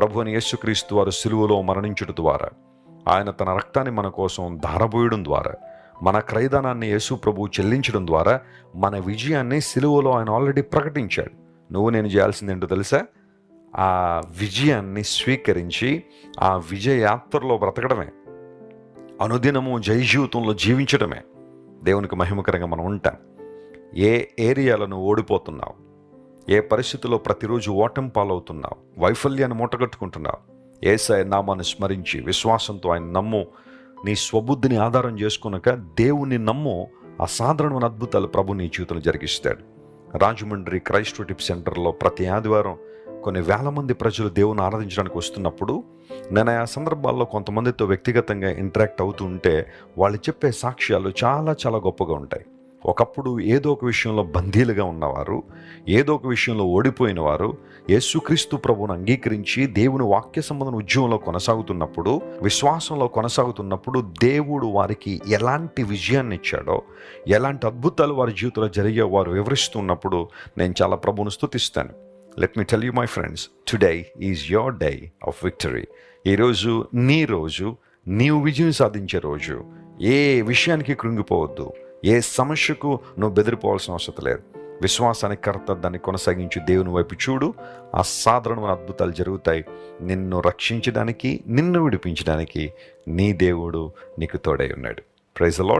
ప్రభు అని యేసుక్రీస్తు వారు సిలువలో మరణించుట ద్వారా ఆయన తన రక్తాన్ని మన కోసం ధారబోయడం ద్వారా మన క్రైదానాన్ని యేసు ప్రభు చెల్లించడం ద్వారా మన విజయాన్ని సిలువలో ఆయన ఆల్రెడీ ప్రకటించాడు. నువ్వు నేను చేయాల్సింది ఏంటో తెలుసా? ఆ విజయాన్ని స్వీకరించి ఆ విజయ యాత్రలో బ్రతకడమే. అనుదినము జయ జీవితంలో జీవించడమే. దేవునికి మహిమకరంగా మనం ఉంటాం. ఏ ఏరియాలను ఓడిపోతున్నావు? ఏ పరిస్థితుల్లో ప్రతిరోజు ఓటం పాలవుతున్నావు? వైఫల్యాన్ని మూటగట్టుకుంటున్నావు? ఏసఐ నామాన్ని స్మరించి విశ్వాసంతో ఆయన నమ్ము నీ స్వబుద్ధిని ఆధారం చేసుకున్నాక దేవుని నమ్ము అసాధారణమైన అద్భుతాలు ప్రభు నీ జీవితంలో జరిగిస్తాడు. రాజమండ్రి క్రైస్ట్ టిప్ సెంటర్లో ప్రతి ఆదివారం కొన్ని వేల మంది ప్రజలు దేవుని ఆరాధించడానికి వస్తున్నప్పుడు నేను ఆ సందర్భాల్లో కొంతమందితో వ్యక్తిగతంగా ఇంటరాక్ట్ అవుతూ ఉంటే వాళ్ళు చెప్పే సాక్ష్యాలు చాలా చాలా గొప్పగా ఉంటాయి. ఒకప్పుడు ఏదో ఒక విషయంలో బందీలుగా ఉన్నవారు ఏదో ఒక విషయంలో ఓడిపోయిన వారు యేసుక్రీస్తు ప్రభువును అంగీకరించి దేవుని వాక్య సంబంధం ఉద్యమంలో కొనసాగుతున్నప్పుడు విశ్వాసంలో కొనసాగుతున్నప్పుడు దేవుడు వారికి ఎలాంటి విజయాన్ని ఇచ్చాడో ఎలాంటి అద్భుతాలు వారి జీవితంలో జరిగే వారు వివరిస్తున్నప్పుడు నేను చాలా ప్రభువును స్థుతిస్తాను let me tell you my friends today is your day of victory ఈరోజు నీ రోజు నీవు విజయం సాధించే రోజు. ఏ విషయానికి కృంగిపోవద్దు. ఏ సమస్యకు నువ్వు బెదిరిపోవాల్సిన అవసరం లేదు. విశ్వాసానికి కర్త దాన్ని కొనసాగించి. దేవుని వైపు చూడు. అసాధారణమైన అద్భుతాలు జరుగుతాయి. నిన్ను రక్షించడానికి నిన్ను విడిపించడానికి నీ దేవుడు నీకు తోడై ఉన్నాడు. Praise lord